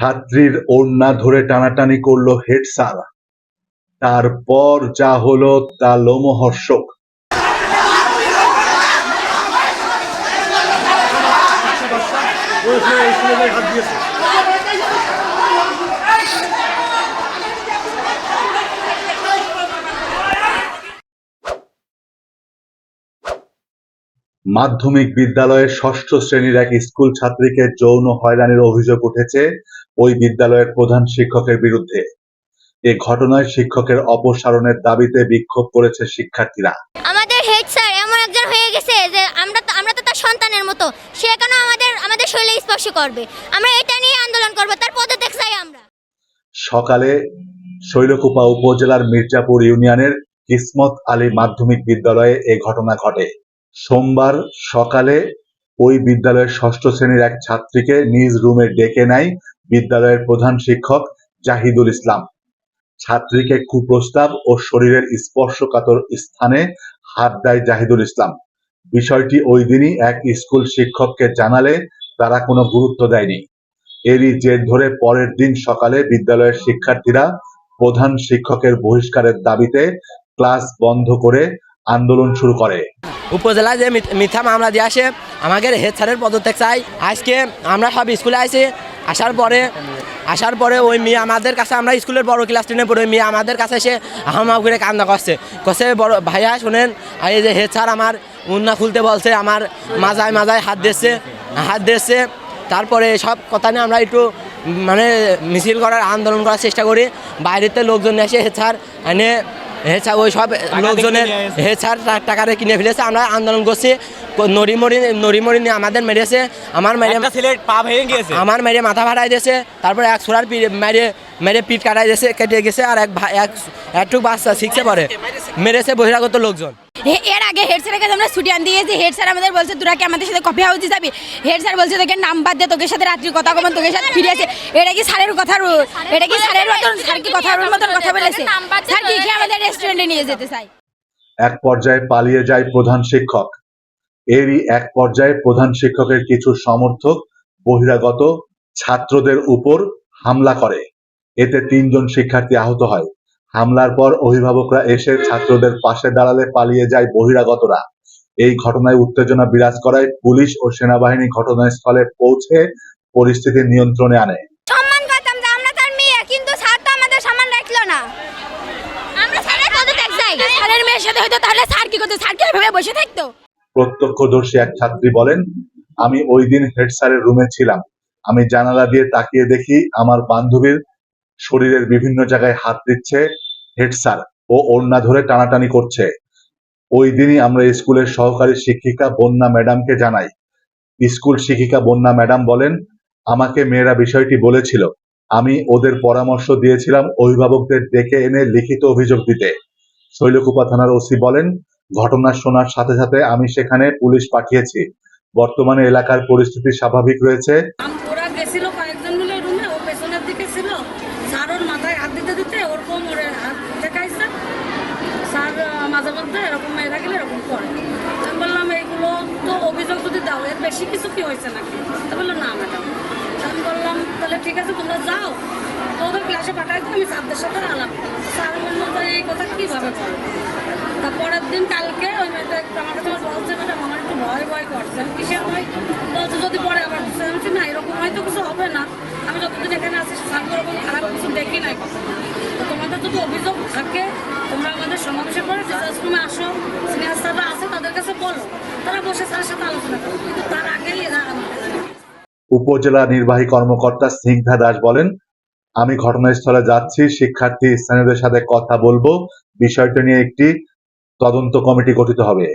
ছাত্রীর ওড়না ধরে টানাটানি করল হেড স্যার। তারপর যা হলো তা লোমহর্ষক। মাধ্যমিক বিদ্যালয়ের ষষ্ঠ শ্রেণির এক স্কুল ছাত্রীকে যৌন হয়রানির অভিযোগ উঠেছে ওই বিদ্যালয়ের প্রধান শিক্ষকের বিরুদ্ধে। এ ঘটনায় শিক্ষকের অপসারণের দাবিতে বিক্ষোভ করেছে শিক্ষার্থীরা। আমাদের হেড স্যার এমন একজন হয়ে গেছে যে আমরা আমরা তো তার সন্তানের মতো। সে কেন আমাদের আমাদের শরীরে স্পর্শ করবে? আমরা এটা নিয়ে আন্দোলন করব তার পদত্যাগ চাই আমরা। সকালে শৈলকুপা উপজেলার মির্জাপুর ইউনিয়নের কিসমত আলী মাধ্যমিক বিদ্যালয়ে এ ঘটনা ঘটে। সোমবার সকালে ওই বিদ্যালয়ের ষষ্ঠ শ্রেণির এক ছাত্রীকে নিজ রুমে ডেকে নেয় বিদ্যালয়ের প্রধান শিক্ষক জাহিদুল ইসলাম। ছাত্রীকে কুপ্রস্তাব ও শরীরের স্পর্শকাতর স্থানে হাত দেয় জাহিদুল ইসলাম। বিষয়টি ওই দিনই এক স্কুল শিক্ষককে জানালে তারা কোনো গুরুত্ব দেয়নি। এরই জের ধরে পরের দিন সকালে বিদ্যালয়ের শিক্ষার্থীরা প্রধান শিক্ষকের বহিষ্কারের দাবিতে ক্লাস বন্ধ করে আন্দোলন শুরু করে। উপজেলায় যে মিথ্যা মামলা দিয়ে আসে, আমাদের হেড স্যারের পদত্যাগ চাই। আজকে আমরা সব স্কুলে আসি আসার পরে আসার পরে ওই মেয়ে আমাদের কাছে, আমরা স্কুলের বড় ক্লাস টেনে পড়ে মেয়ে আমাদের কাছে এসে হামা করে কান্না করছে। কছে বড় ভাইয়া, শোনেন এই যে হেড স্যার আমার উন্না খুলতে বলছে, আমার মাজায় মাজায় হাত দিচ্ছে হাত দিচ্ছে তারপরে সব কথা নিয়ে আমরা একটু মানে মিছিল করার, আন্দোলন করার চেষ্টা করি। বাইরেতে লোকজন এসে হেড স্যার এনে স্যার ওই সব লোকজনের হে স্যার টাকারে কিনে ফেলেছে। আমরা আন্দোলন করছি। নড়িমড়ি নড়িমড়ি নিয়ে আমাদের মেরেছে। আমার মেরে ছেলের পা ভেঙে গিয়েছে। আমার মেরে মাথা ফাটাই দিয়েছে। তারপরে এক পি- মেরে মেরে পিঠ কাটাই দিয়েছে কেটে গেছে আর এক এক একটু বাচ্চা শিখছে পরে মেরেছে বহিরাগত লোকজন। এর আগে হেড স্যারের কাছে আমরা ছুটি আনতে গেছি হেড স্যার আমাদের বলছে, তোরা কি আমাদের সাথে কফি হাউসে যাবি? হেড স্যার বলছে, তোকে নাম্বার দে, তোকে সাথে রাত্রি কথা কমান তোকে সাথে ফিরে আসে। এটা কি স্যারের কথা এটা কি স্যারের মতন স্যার কি কথা মতন কথা বলেছে? স্যার কি কি আমাদের রেস্টুরেন্টে নিয়ে যেতে চাই এক পর্যায়ে পালিয়ে যায় প্রধান শিক্ষক। এরই এক পর্যায়ে প্রধান শিক্ষকের কিছু সমর্থক বহিরাগত ছাত্রদের উপর হামলা করে। এতে তিনজন শিক্ষার্থী আহত হয়। হামলার পর অভিভাবকরা এসে ছাত্রদের পাশে দাঁড়ালে পালিয়ে যায় বহিরাগতরা। এই ঘটনায় উত্তেজনা বিরাজ করায় পুলিশ ও সেনাবাহিনী ঘটনাস্থলে পৌঁছে পরিস্থিতি নিয়ন্ত্রণে আনে। সম্মান করতাম যে আমরা তার মেয়ে কিন্তু স্যার তো আমাদের সম্মান রাখল না। আমরা স্যারের পদত্যাগ চাই। স্যারের মেয়ের সাথে হয়তো তাহলে স্যার কি করতো? স্যার কি এভাবে বসে থাকতো? প্রত্যক্ষদর্শী এক ছাত্রী বলেন আমি ওই দিন হেড স্যারের রুমে ছিলাম। আমি জানালা দিয়ে তাকিয়ে দেখি আমার বান্ধবীর শরীরের বিভিন্ন জায়গায় হাত দিচ্ছে হেড স্যার ও ওড়না ধরে টানাটানি করছে। ওই দিনই আমরা স্কুলের সহকারী শিক্ষিকা বন্যা ম্যাডামকে জানাই। স্কুল শিক্ষিকা বন্যা ম্যাডাম বলেন, আমাকে মেয়েরা বিষয়টি বলেছিল। আমি ওদের পরামর্শ দিয়েছিলাম অভিভাবকদের ডেকে এনে লিখিত অভিযোগ দিতে। শৈলকুপা থানার ওসি বলেন, ঘটনা শোনার সাথে সাথে আমি সেখানে পুলিশ পাঠিয়েছি। বর্তমানে এলাকার পরিস্থিতি স্বাভাবিক রয়েছে আম- ওরা গেছিল কয়েকজন মিলে রুমে ও পেছনের দিকে ছিল স্যার ওর মাথায় হাত দিতে দিতে ওর কোমরে হাত দেখাইছে স্যার আহ, মাঝে মধ্যে এরকম মেয়েরা গেলে এরকম করে আমি বললাম এইগুলো তো অভিযোগ যদি দাও এর বেশি কিছু কি হয়েছে নাকি? তা বলল, না, ম্যাডাম। আমি বললাম, তাহলে ঠিক আছে, তোমরা যাও। তো ওদের ক্লাসে পাঠাই দিও আমি স্যারদের সাথে আলাপ স্যার বলল, তো এই কথা কীভাবে বলব? তা পরের দিন কালকে ওই মেয়েটা আমার কাছে বলছে, ম্যাডাম, আমার একটু ভয় ভয় করছে। কিসের ভয়? বলছে, যদি পরে আবার না, এরকম হয়তো কিছু হবে না আমি যতদিন এখানে আছি স্যার এরকম খারাপ কিছু দেখি নাই কখনো তো তোমাদের যদি অভিযোগ থাকে তোমরা আমাদের সমাবেশের পরে টিচার্স রুমে আসো সিনিয়র স্যাররা আছে তাদের কাছে বলো তারা বসে স্যারের সাথে আলোচনা করো কিন্তু তার আগেই এরা আমাদের উপজেলা নির্বাহী কর্মকর্তা স্নিগ্ধা দাস বলেন, আমি ঘটনাস্থলে যাচ্ছি, শিক্ষার্থী স্থানীয়দের সাথে কথা বলব। বিষয়টি নিয়ে একটি তদন্ত কমিটি গঠিত হবে।